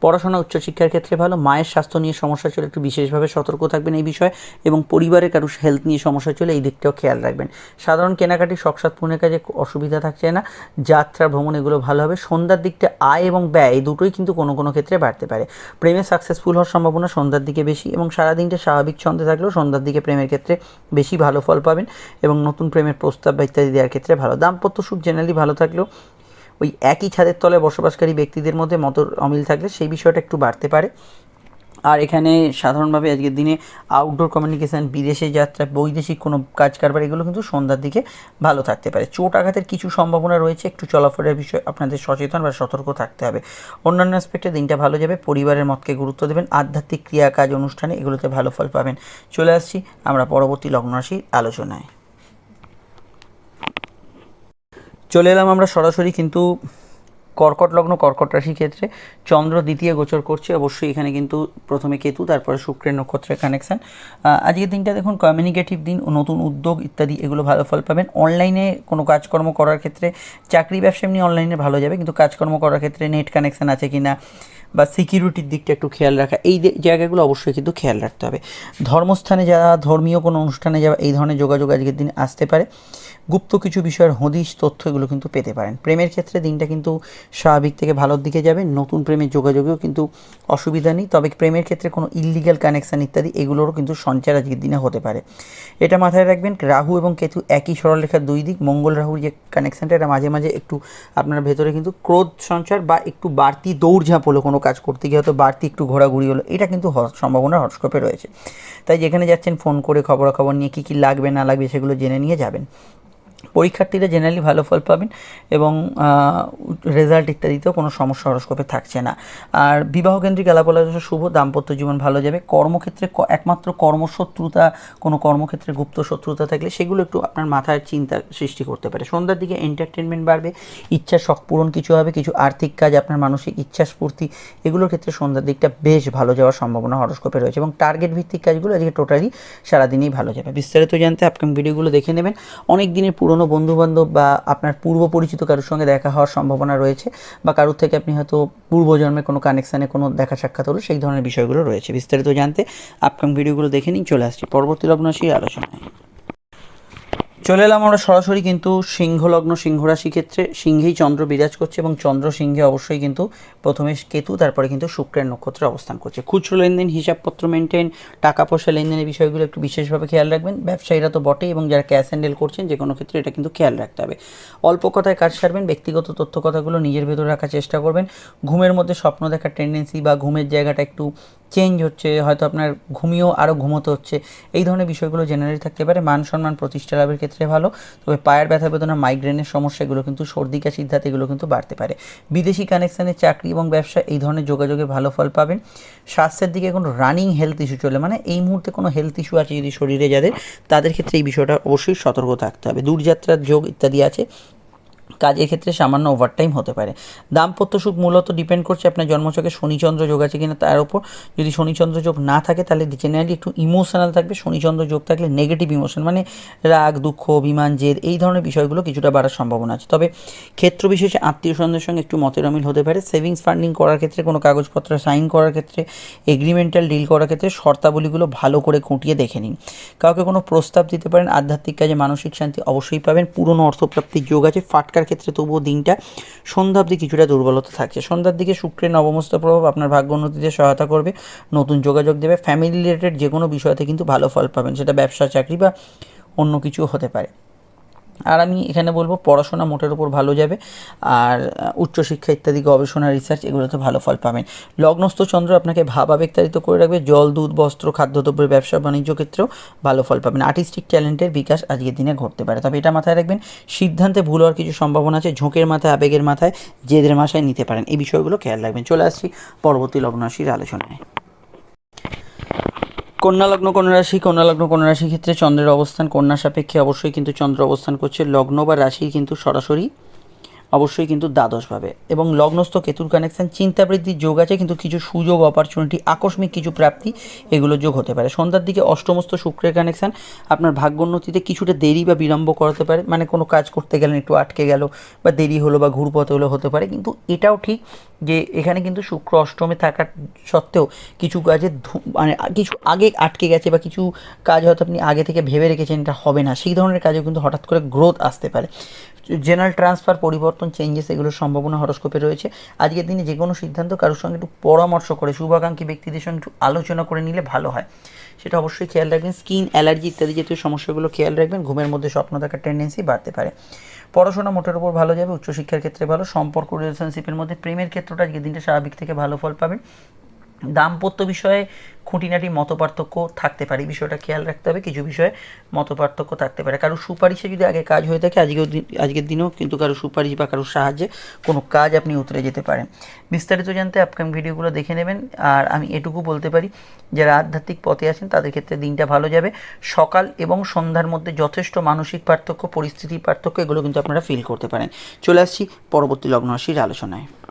পড়াশোনা, উচ্চশিক্ষার ক্ষেত্রে ভালো। মায়ের স্বাস্থ্য নিয়ে সমস্যা চলে একটু বিশেষভাবে সতর্ক থাকবেন এই বিষয়ে এবং পরিবারের কারও হেলথ নিয়ে সমস্যা চলে এই দিকটাও খেয়াল রাখবেন। সাধারণ কেনাকাটি শখসাদ পূর্ণের কাজে অসুবিধা থাকছে না। যাত্রা, ভ্রমণ এগুলো ভালো হবে। সন্ধ্যার দিকটা আয় এবং ব্যয় এই দুটোই কিন্তু কোনো কোনো ক্ষেত্রে বাড়তে পারে। প্রেমে সাকসেসফুল হওয়ার সম্ভাবনা সন্ধ্যার দিকে বেশি এবং সারাদিনটা স্বাভাবিক ছন্দে থাকলেও সন্ধ্যার দিকে প্রেমের ক্ষেত্রে বেশি ভালো ফল পাবেন এবং নতুন প্রেমের প্রস্তাব বা ইত্যাদি দেওয়ার ক্ষেত্রে ভালো। দাম্পত্য সুখ জেনারেলি ভালো থাকলেও ওই একই ছাদের তলায় বসবাসকারী ব্যক্তিদের মধ্যে মত অমিল থাকলে সেই বিষয়টা একটু বাড়তে পারে। আর এখানে সাধারণভাবে আজকের দিনে আউটডোর কমিউনিকেশান বিদেশে যাত্রা, বৈদেশিক কোনো কাজ কারবার, এগুলো কিন্তু সন্ধ্যার দিকে ভালো থাকতে পারে। চোট আঘাতের কিছু সম্ভাবনা রয়েছে, একটু চলাফেরার বিষয়ে আপনাদের সচেতন বা সতর্ক থাকতে হবে। অন্যান্য অ্যাসপেক্টে দিনটা ভালো যাবে, পরিবারের মতকে গুরুত্ব দেবেন, আধ্যাত্মিক ক্রিয়া কাজ অনুষ্ঠানে এগুলোতে ভালো ফল পাবেন। চলে আসছি আমরা পরবর্তী লগ্ন রাশির আলোচনায়। চলে এলাম আমরা সরাসরি কিন্তু কর্কট লগ্ন, কর্কট রাশির ক্ষেত্রে চন্দ্র দ্বিতীয় গোচর করছে। অবশ্যই এখানে কিন্তু প্রথমে কেতু, তারপরে শুক্রের নক্ষত্রের কানেকশান আজকের দিনটা দেখুন কমিউনিকেটিভ দিন, নতুন উদ্যোগ ইত্যাদি, এগুলো ভালো ফল পাবেন। অনলাইনে কোনো কাজকর্ম করার ক্ষেত্রে চাকরি ব্যবসা এমনি অনলাইনে ভালো যাবে, কিন্তু কাজকর্ম করার ক্ষেত্রে নেট কানেকশান আছে কি না বা সিকিউরিটির দিকটা একটু খেয়াল রাখা, এই জায়গাগুলো অবশ্যই কিন্তু খেয়াল রাখতে হবে। ধর্মস্থানে যারা ধর্মীয় কোনো অনুষ্ঠানে যাওয়া, এই ধরনের যোগাযোগ আজকের দিন আসতে পারে। গুপ্ত কিছু বিষয়ের হদিশ, তথ্য এগুলো কিন্তু পেতে পারেন। প্রেমের ক্ষেত্রে দিনটা কিন্তু স্বাভাবিক থেকে ভালোর দিকে যাবে, নতুন প্রেমের যোগাযোগেও কিন্তু অসুবিধা নেই, তবে প্রেমের ক্ষেত্রে কোনো ইলিগাল কানেকশান ইত্যাদি এগুলোরও কিন্তু সঞ্চার আজকের দিনে হতে পারে। এটা মাথায় রাখবেন, রাহু এবং কেতু একই সরলরেখার দুই দিক, মঙ্গল রাহুর যে কানেকশানটা এটা মাঝে মাঝে একটু আপনার ভেতরে কিন্তু ক্রোধ সঞ্চার বা একটু বাড়তি দৌড়ঝাঁপ হলো কোনো কাজ করতে গিয়ে হয়তো বাড়তি একটু ঘোরাঘুরি হলো, এটা কিন্তু সম্ভাবনা হরস্কোপে রয়েছে। তাই যেখানে যাচ্ছেন, ফোন করে খবরাখবর নিয়ে কী কী লাগবে, না লাগবে সেগুলো জেনে নিয়ে যাবেন। পরীক্ষার্থীরা জেনারেলি ভালো ফল পাবেন এবং রেজাল্ট ইত্যাদিতেও কোনো সমস্যা হরস্কোপে থাকছে না। আর বিবাহকেন্দ্রিক আলাপলাচনা শুভ, দাম্পত্য জীবন ভালো যাবে। কর্মক্ষেত্রে একমাত্র কর্মশত্রুতা, কোনো কর্মক্ষেত্রে গুপ্ত শত্রুতা থাকলে সেগুলো একটু আপনার মাথায় চিন্তা সৃষ্টি করতে পারে। সন্ধ্যার দিকে এন্টারটেনমেন্ট বাড়বে, ইচ্ছা শখ পূরণ কিছু হবে, কিছু আর্থিক কাজ, আপনার মানসিক ইচ্ছা স্ফূর্তি এগুলোর ক্ষেত্রে সন্ধ্যার দিকটা বেশ ভালো যাওয়ার সম্ভাবনা হরস্কোপে রয়েছে এবং টার্গেট ভিত্তিক কাজগুলো আজকে টোটালি সারাদিনই ভালো যাবে। বিস্তারিত জানতে আপকামিং ভিডিওগুলো দেখে নেবেন। অনেক দিনের পুরনো বন্ধুবান্ধব বা আপনার পূর্ব পরিচিত কারোর সঙ্গে দেখা হওয়ার সম্ভাবনা রয়েছে বা কারোর থেকে আপনি হয়তো পূর্বজন্মে কোনো কানেকশানে কোনো দেখা সাক্ষাৎ হলো, সেই ধরনের বিষয়গুলো রয়েছে। বিস্তারিত জানতে আপকাম ভিডিওগুলো দেখে নিন, চলে আসছি পরবর্তী লগ্ন সেই আলোচনায়। চলে এলাম আমরা সরাসরি কিন্তু সিংহ লগ্ন সিংহ রাশি ক্ষেত্রে। সিংহেই চন্দ্র বিরাজ করছে এবং চন্দ্র সিংহে অবশ্যই কিন্তু প্রথমে কেতু, তারপরে কিন্তু শুক্রের নক্ষত্রে অবস্থান করছে। খুচরো লেনদেন, হিসাবপত্র মেনটেন টাকা পয়সা লেনদেনের বিষয়গুলো একটু বিশেষভাবে খেয়াল রাখবেন। ব্যবসায়ীরা তো বটেই এবং যারা ক্যাশ হ্যান্ডেল করছেন যে কোনো ক্ষেত্রে এটা কিন্তু খেয়াল রাখতে হবে। অল্প কথায় কাজ সারবেন, ব্যক্তিগত তথ্য কথাগুলো নিজের ভেতরে রাখার চেষ্টা করবেন। ঘুমের মধ্যে স্বপ্ন দেখার টেন্ডেন্সি বা ঘুমের জায়গাটা একটু চেঞ্জ হচ্ছে, হয়তো আপনার ঘুমিয়েও আরও ঘুমোতে হচ্ছে, এই ধরনের বিষয়গুলো জেনারেলি থাকতে পারে। মান সম্মান, প্রতিষ্ঠা লাভের ক্ষেত্রে ভালো, তবে পায়ের ব্যথা বেদনা মাইগ্রেনের সমস্যাগুলো কিন্তু সর্দি কাশির ধাত এগুলো কিন্তু বাড়তে পারে। বিদেশি কানেকশানের চাকরি এবং ব্যবসা, এই ধরনের যোগাযোগে ভালো ফল পাবেন। স্বাস্থ্যের দিকে কোনো রানিং হেলথ ইস্যু চলে মানে এই মুহূর্তে কোনো হেলথ ইস্যু আছে যদি শরীরে যাদের, তাদের ক্ষেত্রে এই বিষয়টা অবশ্যই সতর্ক থাকতে হবে। দূরযাত্রার যোগ ইত্যাদি আছে কাজের ক্ষেত্রে সামান্য ওভারটাইম হতে পারে। দাম্পত্য সুখ মূলত ডিপেন্ড করছে আপনার জন্মচকে শনিচন্দ্র যোগ আছে কিনা তার উপর। যদি শনিচন্দ্র যোগ না থাকে, তাহলে জেনারেলি একটু ইমোশনাল থাকবে। শনিচন্দ্র যোগ থাকলে নেগেটিভ ইমোশন মানে রাগ, দুঃখ, অভিমান, জেদ, এই ধরনের বিষয়গুলো কিছুটা বাড়ার সম্ভাবনা আছে। তবে ক্ষেত্র বিশেষে আত্মীয় স্বজনদের সঙ্গে একটু মতের অমিল হতে পারে। সেভিংস ফান্ডিং করার ক্ষেত্রে, কোনো কাগজপত্র সাইন করার ক্ষেত্রে এগ্রিমেন্টাল ডিল করার ক্ষেত্রে শর্তাবলীগুলো ভালো করে খুঁটিয়ে দেখে নিন। কাউকে কোনো প্রস্তাব দিতে পারেন। আধ্যাত্মিক কাজে মানসিক শান্তি অবশ্যই পাবেন। পুরনো অর্থপ্রাপ্তির যোগ আছে। ফাটকার ক্ষেত্রে তবুও দিনটা সন্ধ্যা অবধি কিছুটা দুর্বলতা থাকছে। সন্ধ্যার দিকে শুক্রের নবমস্ত প্রভাব আপনার ভাগ্য উন্নতিতে সহায়তা করবে, নতুন যোগাযোগ দেবে ফ্যামিলি রিলেটেড যে কোনো বিষয়তে কিন্তু ভালো ফল পাবেন, সেটা ব্যবসা, চাকরি বা অন্য কিছু হতে পারে। আর আমি এখানে বলব, পড়াশোনা মোটের উপর ভালো যাবে। আর উচ্চশিক্ষা ইত্যাদি, গবেষণা রিসার্চ এগুলোতে ভালো ফল পাবেন। লগ্নস্থ চন্দ্র আপনাকে ভাব আবেগতাড়িত করে রাখবে। জল, দুধ, বস্ত্র, খাদ্যদ্রব্যের ব্যবসা, বাণিজ্য ক্ষেত্রেও ভালো ফল পাবেন। আর্টিস্টিক ট্যালেন্টের বিকাশ আজকের দিনে ঘটতে পারে। তবে এটা মাথায় রাখবেন, সিদ্ধান্তে ভুল হওয়ার কিছু সম্ভাবনা আছে। ঝোঁকের মাথায়, আবেগের মাথায় জেদের মাথায় নিতে পারেন। এই বিষয়গুলো খেয়াল রাখবেন। চলে আসছি পরবর্তী লগ্ন রাশির আলোচনায়। কন্যা লগ্ন কোন রাশি, কন্যা লগ্ন কোন রাশির ক্ষেত্রে চন্দ্রের অবস্থান, কন্যা সাপেক্ষে অবশ্যই কিন্তু চন্দ্র অবস্থান করছে। লগ্ন বা রাশির কিন্তু সরাসরি অবশ্যই কিন্তু দ্বাদশভাবে। এবং লগ্নস্থ কেতুর কানেকশন চিন্তা বৃদ্ধির যোগ আছে, কিন্তু কিছু সুযোগ অপরচুনিটি আকস্মিক কিছু প্রাপ্তি, এগুলো যোগ হতে পারে। সন্ধ্যার দিকে অষ্টমস্ত শুক্রের কানেকশন, আপনার ভাগ্যোন্নতিতে কিছুটা দেরি বা বিলম্ব করাতে পারে। মানে কোনো কাজ করতে গেলেন, একটু আটকে গেল বা দেরি হলো বা ঘুরপথে হলো, হতে পারে। কিন্তু এটাও ঠিক যে এখানে কিন্তু শুক্র অষ্টমে থাকার সত্ত্বেও কিছু কাজে মানে কিছু আগে আটকে গেছে বা কিছু কাজ হয়তো আপনি আগে থেকে ভেবে রেখেছেন, এটা হবে না। সেই ধরনের কাজেও কিন্তু হঠাৎ করে গ্রোথ আসতে পারে। জেনারেল ট্রান্সফার পরিবর্তন চেঞ্জেস এগুলোর সম্ভাবনা হরস্কোপে রয়েছে। আজকের দিনে যে কোনো সিদ্ধান্ত কারোর সঙ্গে একটু পরামর্শ করে, শুভাকাঙ্ক্ষী ব্যক্তিদের সঙ্গে একটু আলোচনা করে নিলে ভালো হয়। সেটা অবশ্যই খেয়াল রাখবেন, স্কিন, অ্যালার্জি ইত্যাদি জাতীয় সমস্যাগুলো খেয়াল রাখবেন, ঘুমের মধ্যে স্বপ্ন দেখার টেন্ডেন্সি বাড়তে পারে। পড়াশোনা মোটের উপর ভালো যাবে, উচ্চশিক্ষার ক্ষেত্রে ভালো, সম্পর্ক রিলেশনশিপের মধ্যে প্রেমের ক্ষেত্রটা আজকের দিনটা স্বাভাবিক থেকে ভালো ফল পাবেন দাম্পত্য বিষয়ে খুঁটিনাটি মতপার্থক্য থাকতে পারে। এই বিষয়টা খেয়াল রাখতে হবে। কিছু বিষয়ে মতপার্থক্য থাকতে পারে। কারও সুপারিশে যদি আগে কাজ হয়ে থাকে, আজকেও দিন- আজকের দিনেও কিন্তু কারও সুপারিশ বা কারোর সাহায্যে কোনো কাজ আপনি উতরে যেতে পারেন। বিস্তারিত জানতে আপকামিং ভিডিওগুলো দেখে নেবেন। আর আমি এটুকু বলতে পারি, যারা আধ্যাত্মিক পথে আছেন, তাদের ক্ষেত্রে দিনটা ভালো যাবে। সকাল এবং সন্ধ্যার মধ্যে যথেষ্ট মানসিক পার্থক্য পরিস্থিতির পার্থক্য, এগুলো কিন্তু আপনারা ফিল করতে পারেন। চলে আসছি পরবর্তী লগ্ন রাশির আলোচনায়।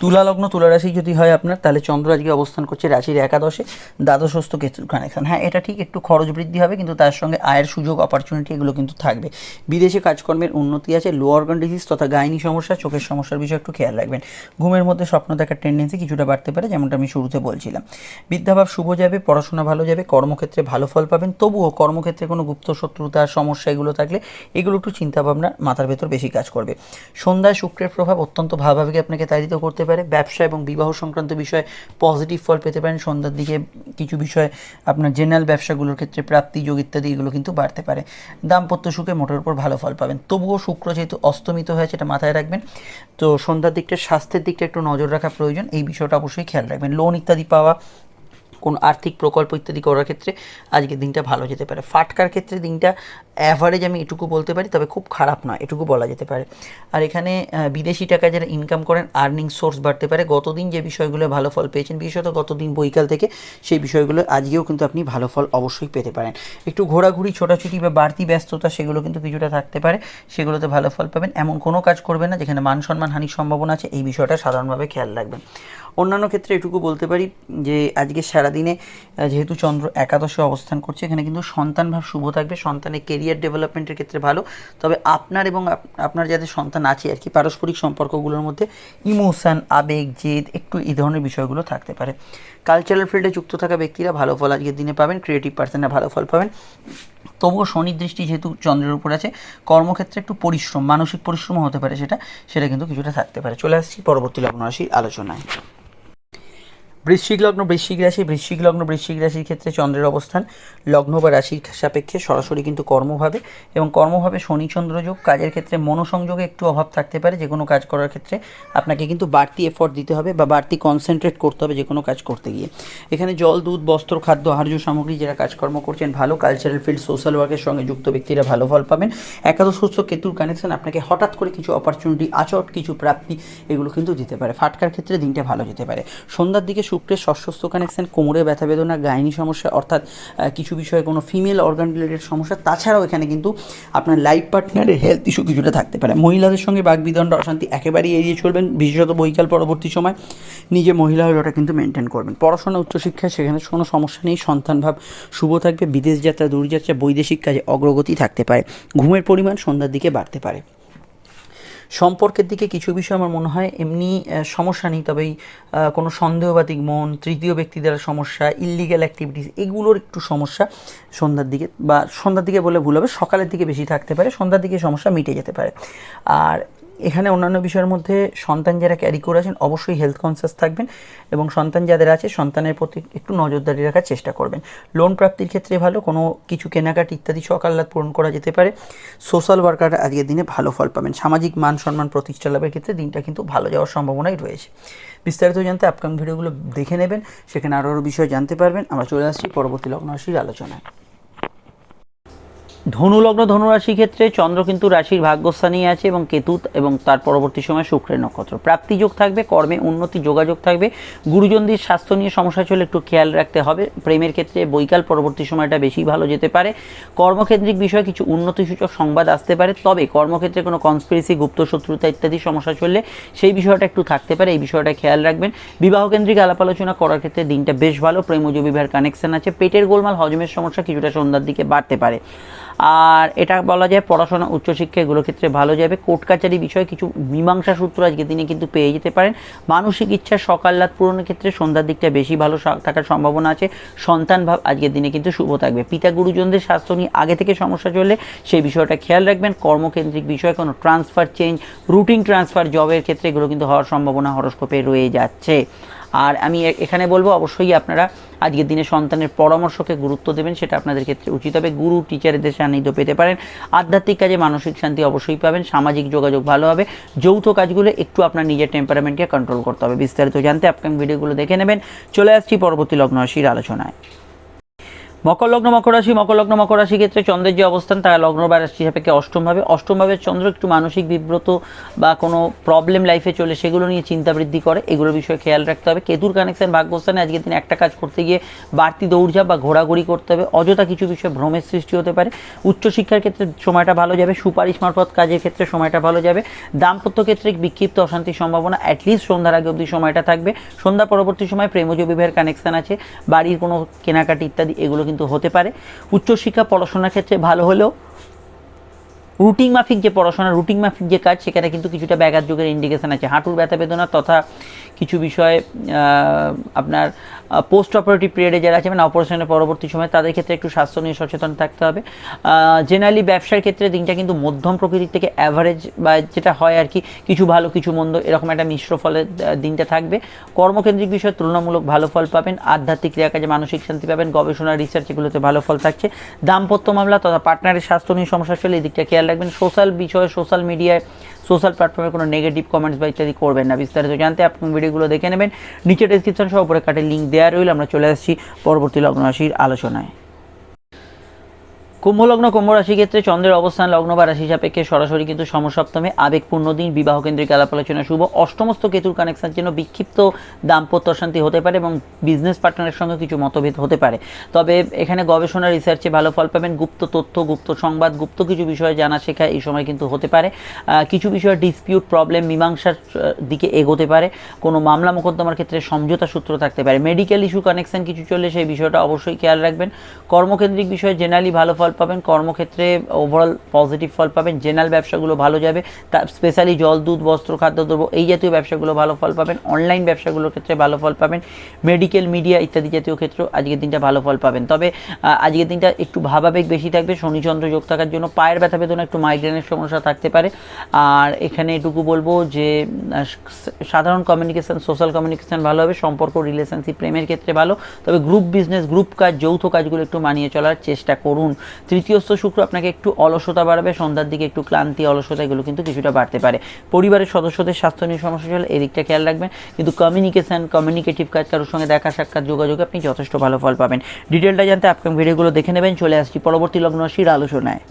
তুলা লগ্ন, তুলা রাশি যদি হয় আপনার, তাহলে চন্দ্র আজকে অবস্থান করছে রাশির একাদশে, দ্বাদশস্থ কেতুর কানেকশন হ্যাঁ এটা ঠিক, একটু খরচ বৃদ্ধি হবে, কিন্তু তার সঙ্গে আয়ের সুযোগ অপরচুনিটি এগুলো কিন্তু থাকবে। বিদেশে কাজকর্মের উন্নতি আছে লো অর্গান ডিজিজ তথা গাইনি সমস্যা, চোখের সমস্যার বিষয়ে একটু খেয়াল রাখবেন। ঘুমের মধ্যে স্বপ্ন দেখার টেন্ডেন্সি কিছুটা বাড়তে পারে, যেমনটা আমি শুরুতে বলছিলাম। বিদ্যাভাব শুভ যাবে, পড়াশোনা ভালো যাবে, কর্মক্ষেত্রে ভালো ফল পাবেন, তবুও কর্মক্ষেত্রে কোনো গুপ্ত শত্রুতা, সমস্যা এগুলো থাকলে এগুলো একটু চিন্তাভাবনা মাথার ভেতর বেশি কাজ করবে। সন্ধ্যায় শুক্রের প্রভাব অত্যন্ত ভাবাভাবে আপনাকে তাড়িত করতে পারে, ব্যবসা এবং বিবাহ সংক্রান্ত বিষয়ে পজিটিভ ফল পেতে পারেন, সন্ধ্যার দিকে কিছু বিষয় আপনার জেনারেল ব্যবসাগুলোর ক্ষেত্রে প্রাপ্তি, যোগ ইত্যাদি এগুলো কিন্তু বাড়তে পারে। দাম্পত্য সুখে মোটের উপর ভালো ফল পাবেন। তবুও শুক্র যেহেতু অস্তমিত হয়েছে, এটা মাথায় রাখবেন। তো সন্ধ্যার দিকটা, স্বাস্থ্যের দিকটা একটু নজর রাখা প্রয়োজন, এই বিষয়টা অবশ্যই খেয়াল রাখবেন। লোন ইত্যাদি পাওয়া, কোনো আর্থিক প্রকল্প ইত্যাদি করার ক্ষেত্রে আজকের দিনটা ভালো যেতে পারে। ফাটকার ক্ষেত্রে দিনটা অ্যাভারেজ আমি এটুকু বলতে পারি, তবে খুব খারাপ নয়, এটুকু বলা যেতে পারে। আর এখানে বিদেশি টাকা যারা ইনকাম করেন আর্নিং সোর্স বাড়তে পারে। গতদিন যে বিষয়গুলো ভালো ফল পেয়েছেন, বিশেষত গতদিন বৈকাল থেকে, সেই বিষয়গুলো আজকেও কিন্তু আপনি ভালো ফল অবশ্যই পেতে পারেন। একটু ঘোরাঘুরি, ছোটাছুটি বা বাড়তি ব্যস্ততা, সেগুলো কিন্তু কিছুটা থাকতে পারে। সেগুলোতে ভালো ফল পাবেন। এমন কোনো কাজ করবেন না, যেখানে মান সম্মান হানির সম্ভাবনা আছে, এই বিষয়টা সাধারণভাবে খেয়াল রাখবেন। অন্যান্য ক্ষেত্রে এটুকু বলতে পারি যে, আজকে সারাদিনে যেহেতু চন্দ্র একাদশে অবস্থান করছে, এখানে কিন্তু সন্তান ভাব শুভ থাকবে। সন্তানের কেরিয়ার ডেভেলপমেন্টের ক্ষেত্রে ভালো। তবে আপনার এবং আপ- আপনার যাদের সন্তান আছে আর কি, পারস্পরিক সম্পর্কগুলোর মধ্যে ইমোশান, আবেগ, জেদ, একটু এই ধরনের বিষয়গুলো থাকতে পারে। কালচারাল ফিল্ডে যুক্ত থাকা ব্যক্তিরা ভালো ফল আজকের দিনে পাবেন ক্রিয়েটিভ পার্সনরা ভালো ফল পাবেন। তবুও শনির দৃষ্টি যেহেতু চন্দ্রের উপর আছে, কর্মক্ষেত্রে একটু পরিশ্রম, মানসিক পরিশ্রম হতে পারে সেটা সেটা কিন্তু কিছুটা থাকতে পারে। চলে আসছি পরবর্তী লগ্ন রাশির আলোচনায়। বৃশ্চিক লগ্ন, বৃশ্চিক রাশি, বৃশ্চিক লগ্ন, বৃশ্চিক রাশির ক্ষেত্রে চন্দ্রের অবস্থান। লগ্ন বা রাশির সাপেক্ষে সরাসরি কিন্তু কর্মভাবে এবং কর্মভাবে শনি চন্দ্র যোগ, কাজের ক্ষেত্রে মনোসংযোগে একটু অভাব থাকতে পারে। যে কোনো কাজ করার ক্ষেত্রে আপনাকে কিন্তু বাড়তি এফোর্ট দিতে হবে বা বাড়তি কনসেন্ট্রেট করতে হবে যে কোনো কাজ করতে গিয়ে। এখানে জল, দুধ, বস্ত্র, খাদ্য, আহার্য সামগ্রী যারা কাজকর্ম করছেন, ভালো কালচারাল ফিল্ড সোশ্যাল ওয়ার্কের সঙ্গে যুক্ত ব্যক্তিরা ভালো ফল পাবেন। একাদশ সুস্থ কেতুর কানেকশন আপনাকে হঠাৎ করে কিছু অপরচুনিটি আচট, কিছু প্রাপ্তি এগুলো কিন্তু দিতে পারে। ফাটকার ক্ষেত্রে দিনটা ভালো যেতে পারে। সন্ধ্যার দিকে শুক্রের ষষ্ঠস্থ কানেকশন কোমরে ব্যথা বেদনা, গাইনি সমস্যা, অর্থাৎ কিছু বিষয়ে কোনো ফিমেল অর্গান রিলেটেড সমস্যা। তাছাড়াও এখানে কিন্তু আপনার লাইফ পার্টনারের হেলথ ইস্যু কিছুটা থাকতে পারে। মহিলাদের সঙ্গে বাগবিদণ্ড অশান্তি একেবারেই এড়িয়ে চলবেন, বিশেষত বৈকাল পরবর্তী সময়। নিজে মহিলা হয়ে ওটা কিন্তু মেনটেন করবেন। পড়াশোনা, উচ্চশিক্ষায় সেখানে কোনো সমস্যা নেই, সন্তান ভাব শুভ থাকবে, বিদেশ যাত্রা দূরযাত্রা বৈদেশিক কাজে অগ্রগতি থাকতে পারে। ঘুমের পরিমাণ সন্ধ্যার দিকে বাড়তে পারে। সম্পর্কের দিকে কিছু বিষয় আমার মনে হয় এমনি সমস্যা নেই, তবে কোনো সন্দেহবাতিক মন, তৃতীয় ব্যক্তি দ্বারা সমস্যা ইলিগ্যাল অ্যাক্টিভিটিস এগুলোর একটু সমস্যা সন্ধ্যার দিকে, বা সন্ধ্যার দিকে বলে ভুল হবে, সকালের দিকে বেশি থাকতে পারে, সন্ধ্যার দিকে সমস্যা মিটে যেতে পারে। আর এখানে অন্যান্য বিষয়ের মধ্যে সন্তান যারা ক্যারি করে আছেন, অবশ্যই হেলথ কনসিয়াস থাকবেন এবং সন্তান যাদের আছে, সন্তানের প্রতি একটু নজরদারি রাখার চেষ্টা করবেন। লোন প্রাপ্তির ক্ষেত্রে ভালো, কোনো কিছু কেনাকাটি ইত্যাদি সকাল্লাদ পূরণ করা যেতে পারে। সোশ্যাল ওয়ার্কার আজকের দিনে ভালো ফল পাবেন। সামাজিক মান সম্মান প্রতিষ্ঠা লাভের ক্ষেত্রে দিনটা কিন্তু ভালো যাওয়ার সম্ভাবনাই রয়েছে। বিস্তারিত জানতে আপকামিং ভিডিওগুলো দেখে নেবেন, সেখানে আরও আরও বিষয় জানতে পারবেন। আমরা চলে আসছি পরবর্তী লগ্ন রাশির আলোচনায়। ধনুলগ্ন ধনুরাশি ক্ষেত্রে চন্দ্র কিন্তু রাশির ভাগ্যস্থানেই আছে এবং কেতু এবং তার পরবর্তী সময় শুক্রের নক্ষত্র। প্রাপ্তিযোগ থাকবে, কর্মে উন্নতি, যোগাযোগ থাকবে। গুরুজনদের স্বাস্থ্য নিয়ে সমস্যা চলে একটু খেয়াল রাখতে হবে। প্রেমের ক্ষেত্রে বৈকাল পরবর্তী সময়টা বেশি ভালো যেতে পারে। কর্মকেন্দ্রিক বিষয়ে কিছু উন্নতিসূচক সংবাদ আসতে পারে। তবে কর্মক্ষেত্রে কোনো কনস্পিরেসি গুপ্ত শত্রুতা ইত্যাদি সমস্যা চললে সেই বিষয়টা একটু থাকতে পারে। এই বিষয়টা খেয়াল রাখবেন। বিবাহকেন্দ্রিক আলাপ আলোচনা করার ক্ষেত্রে দিনটা বেশ ভালো। প্রেমজ বিবাহের কানেকশন আছে। পেটের গোলমাল, হজমের সমস্যা কিছুটা সন্ধ্যার দিকে বাড়তে পারে। আর এটা বলা যায় পড়াশোনা, উচ্চশিক্ষা, এগুলোর ক্ষেত্রে ভালো যাবে। কোর্ট কাচারি বিষয়ে কিছু মীমাংসা সূত্র আজকে দিনে কিন্তু পেয়ে যেতে পারেন। মানসিক ইচ্ছা সকাল্লাদ পূরণের ক্ষেত্রে সন্ধ্যার দিকটা বেশি ভালো থাকার সম্ভাবনা আছে। সন্তান ভাব আজকের দিনে কিন্তু শুভ থাকবে। পিতা গুরুজনদের স্বাস্থ্য নিয়ে আগে থেকে সমস্যা চললে সেই বিষয়টা খেয়াল রাখবেন। কর্মকেন্দ্রিক বিষয়ে, কোনো ট্রান্সফার চেঞ্জ, রুটিন ট্রান্সফার, জবের ক্ষেত্রে এগুলো কিন্তু হওয়ার সম্ভাবনা হরস্কোপে রয়ে যাচ্ছে। আর আমি এখানে বলব, অবশ্যই আপনারা আজকের দিনে সন্তানের পরামর্শকে গুরুত্ব দেবেন, সেটা আপনাদের ক্ষেত্রে উচিত হবে। গুরু টিচারদের সান্নিধ্য পেতে পারেন। আধ্যাত্মিক কাজে মানসিক শান্তি অবশ্যই পাবেন, সামাজিক যোগাযোগ ভালো হবে। যৌথ কাজগুলো একটু আপনার নিজের টেম্পারামেন্টকে কন্ট্রোল করতে হবে। বিস্তারিত জানতে আপকামিং ভিডিওগুলো দেখে নেবেন। চলে আসছি পরবর্তী লগ্ন রাশির আলোচনায়। মকর লগ্ন, মকর রাশি, মকর লগ্ন, মকর রাশি ক্ষেত্রে চন্দ্রের যে অবস্থান, তারা লগ্ন বা রাশি সাপেক্ষে অষ্টমভাবে অষ্টমভাবে চন্দ্র একটু মানসিক বিব্রত বা কোনো প্রবলেম লাইফে চলে, সেগুলো নিয়ে চিন্তা বৃদ্ধি করে। এগুলোর বিষয়ে খেয়াল রাখতে হবে। কেতুর কানেকশন ভাগ্যস্থানে আজকের দিন একটা কাজ করতে গিয়ে বাড়তি দৌড়ঝাঁপ বা ঘোরাঘুরি করতে হবে। অযথা কিছু বিষয়ে ভ্রমের সৃষ্টি হতে পারে। উচ্চশিক্ষার ক্ষেত্রে সময়টা ভালো যাবে। সুপারিশ মারফত কাজের ক্ষেত্রে সময়টা ভালো যাবে। দাম্পত্য ক্ষেত্রে বিক্ষিপ্ত অশান্তির সম্ভাবনা অ্যাটলিস্ট সন্ধ্যার আগে অবধি সময়টা থাকবে। সন্ধ্যা পরবর্তী সময় প্রেমজ বিবাহের কানেকশন আছে। বাড়ির কোনো কেনাকাটি ইত্যাদি, এগুলো কিন্তু হতে পারে। উচ্চশিক্ষা পড়াশোনার ক্ষেত্রে ভালো হলেও রুটিন মাফিক যে পড়াশোনা, রুটিন মাফিক যে কাজ, সেখানে কিন্তু কিছুটা ব্যাঘাত যুগের ইন্ডিকেশন আছে। হাঁটুর ব্যথা বেদনা তথা কিছু বিষয়ে আপনার পোস্ট অপারেটিভ পিরিয়ডে যারা আছে মানে অপারেশনের পরবর্তী সময়, তাদের ক্ষেত্রে একটু স্বাস্থ্য নিয়ে সচেতন থাকতে হবে। জেনারেলি ব্যবসার ক্ষেত্রে দিনটা কিন্তু মধ্যম প্রকৃতির থেকে অ্যাভারেজ বা যেটা হয় আর কি, কিছু ভালো, কিছু মন্দ, এরকম একটা মিশ্র ফলের দিনটা থাকবে। কর্মকেন্দ্রিক বিষয়ে, তুলনামূলক ভালো ফল পাবেন, আধ্যাত্মিক ক্রিয়া কাজে মানসিক শান্তি পাবেন, গবেষণা রিসার্চ এগুলোতে ভালো ফল থাকছে। দাম্পত্য মামলা তথা পার্টনারের স্বাস্থ্য নিয়ে সমস্যা চলে এই দিকটা খেয়াল রাখবেন। সোশ্যাল বিষয়ে সোশ্যাল মিডিয়ায় সোশ্যাল প্ল্যাটফর্মে কোনো নেগেটিভ কমেন্টস বা ইত্যাদি করবেন না। বিস্তারিত জানতে আপনি ভিডিওগুলো দেখে নেবেন। নিচে ডেসক্রিপশন সহ উপরে কাটে লিঙ্ক দেওয়া রইল। আমরা চলে আসছি পরবর্তী লগ্ন রাশির আলোচনায়। কুম্ভ লগ্ন কুম্ভ রাশি ক্ষেত্রে চন্দ্রের অবস্থান লগ্ন বা রাশি সাপেক্ষে সরাসরি কিন্তু সমসপ্তমে আবেগপূর্ণ দিন, বিবাহ কেন্দ্রিক আলাপ আলোচনা শুভ, অষ্টমস্ত কেতুর কানেকশন জন্য বিক্ষিপ্ত দাম্পত্য অশান্তি হতে পারে এবং বিজনেস পার্টনারের সঙ্গে কিছু মতভেদ হতে পারে। তবে এখানে গবেষণা রিসার্চে ভালো ফল পাবেন। গুপ্ত তথ্য, গুপ্ত সংবাদ, গুপ্ত কিছু বিষয়ে জানা শেখা এই সময় কিন্তু হতে পারে। কিছু বিষয়ে ডিসপিউট প্রবলেম মীমাংসার দিকে এগোতে পারে। কোনো মামলা মোকদ্দমার ক্ষেত্রে সমঝোতা সূত্র থাকতে পারে। মেডিকেল ইস্যু কানেকশন কিছু চললে সেই বিষয়টা অবশ্যই খেয়াল রাখবেন। কর্মকেন্দ্রিক বিষয়ে জেনারেলি ভালো ফল পাবেন, কর্মক্ষেত্রে ওভারঅল পজিটিভ ফল পাবেন জেনারেল ব্যবসাগুলো ভালো যাবে, তা স্পেশালি জল, দুধ, বস্ত্র খাদ্যদ্রব্য এই জাতীয় ব্যবসাগুলো ভালো ফল পাবেন অনলাইন ব্যবসাগুলোর ক্ষেত্রে ভালো ফল পাবেন মেডিকেল মিডিয়া ইত্যাদি জাতীয় ক্ষেত্রে আজকের দিনটা ভালো ফল পাবেন। তবে আজকের দিনটা একটু ভাবাবেগ বেশি থাকবে, শনিচন্দ্র যোগ থাকার জন্য, পায়ের ব্যথা বেদনা, একটু মাইগ্রেনের সমস্যা থাকতে পারে। আর এখানে এটুকু বলব যে সাধারণ কমিউনিকেশন সোশ্যাল কমিউনিকেশন ভালো হবে, সম্পর্ক রিলেশনশিপ প্রেমের ক্ষেত্রে ভালো। তবে গ্রুপ বিজনেস গ্রুপ কাজ, যৌথ কাজগুলো একটু মানিয়ে চলার চেষ্টা করুন। তৃতীয়স্থ শুক্র আপনাকে একটু অলসতা বাড়াবে, সন্ধ্যার দিকে একটু ক্লান্তি, অলসতা, এগুলো কিন্তু কিছুটা বাড়তে পারে। পরিবারের সদস্যদের স্বাস্থ্য নিয়ে সমস্যা চলে এদিকটা খেয়াল রাখবেন। কিন্তু কমিউনিকেশন কমিউনিকেটিভ কাজ, কারোর সঙ্গে দেখা, সাক্ষাৎ, যোগাযোগে আপনি যথেষ্ট ভালো ফল পাবেন। ডিটেলটা জানতে আপকাম ভিডিওগুলো দেখে নেবেন। চলে আসছি পরবর্তী লগ্ন রাশির আলোচনায়।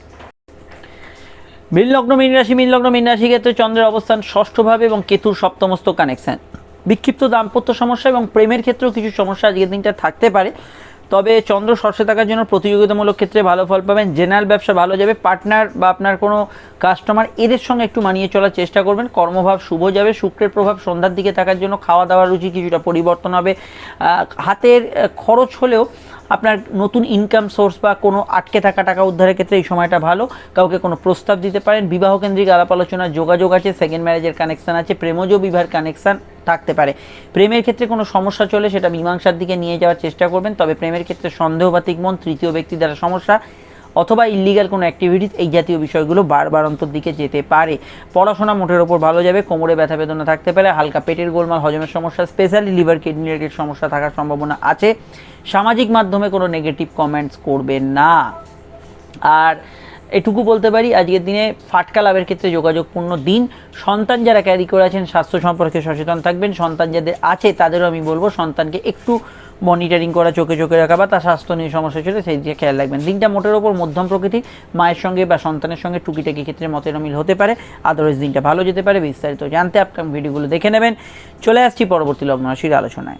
মীন লগ্ন মীন রাশি মীন মীন রাশি ক্ষেত্রে চন্দ্রের অবস্থান ষষ্ঠভাবে এবং কেতুর সপ্তমস্ত কানেকশন বিক্ষিপ্ত দাম্পত্য সমস্যা এবং প্রেমের ক্ষেত্রেও কিছু সমস্যা আজকের দিনটা থাকতে পারে। তবে চন্দ্র সর্ষে থাকার জন্য প্রতিযোগিতামূলক ক্ষেত্রে ভালো ফল পাবেন। জেনারেল ব্যবসা ভালো যাবে। পার্টনার বা আপনার কোনো কাস্টমার এদের সঙ্গে একটু মানিয়ে চলার চেষ্টা করবেন। কর্মভাব শুভ যাবে। শুক্রের প্রভাব সন্ধ্যার দিকে থাকার জন্য খাওয়া দাওয়ার রুচি কিছুটা পরিবর্তন হবে। হাতের খরচ হলেও আপনার নতুন ইনকাম সোর্স বা কোনো আটকে থাকা টাকা উদ্ধারের ক্ষেত্রে এই সময়টা ভালো। কাউকে কোনো প্রস্তাব দিতে পারেন। বিবাহ কেন্দ্রিক আলাপ আলোচনা যোগাযোগ আছে সেকেন্ড ম্যারেজের কানেকশান আছে, প্রেমজ বিবাহের কানেকশান থাকতে পারে। প্রেমের ক্ষেত্রে কোনো সমস্যা চলে সেটা মীমাংসার দিকে নিয়ে যাওয়ার চেষ্টা করবেন, তবে প্রেমের ক্ষেত্রে সন্দেহবাতিক মন তৃতীয় ব্যক্তি দ্বারা সমস্যা। অথবা ইলিগাল কোনো অ্যাক্টিভিটিস এই জাতীয় বিষয়গুলো বারবার অন্তর দিকে যেতে পারে। পড়াশোনা মোটের ওপর ভালো যাবে, কোমরে ব্যথা বেদনা থাকতে পারে, হালকা পেটের গোলমাল, হজমের সমস্যা স্পেশালি লিভার কিডনি রিলেটেড সমস্যা থাকার সম্ভাবনা আছে। সামাজিক মাধ্যমে কোনো নেগেটিভ কমেন্টস করবেন না। আর এটুকু বলতে পারি, আজকের দিনে ফাটকা লাভের ক্ষেত্রে যোগাযোগপূর্ণ দিন। সন্তান যারা ক্যারি করে আছেন স্বাস্থ্য সম্পর্কে সচেতন থাকবেন। সন্তান যাদের আছে, তাদেরও আমি বলব, সন্তানকে একটু মনিটরিং করা, চোখে চোখে রাখা বা তার স্বাস্থ্য নিয়ে সমস্যা ছিল সেই দিকে খেয়াল রাখবেন। দিনটা মোটের ওপর মধ্যম প্রকৃতি মায়ের সঙ্গে বা সন্তানের সঙ্গে টুকিটাকি ক্ষেত্রে মতের অমিল হতে পারে, আদারওয়াইজ দিনটা ভালো যেতে পারে, বিস্তারিত জানতে আপনার ভিডিওগুলো দেখে নেবেন। চলে আসছি পরবর্তী লগ্ন রাশির আলোচনায়।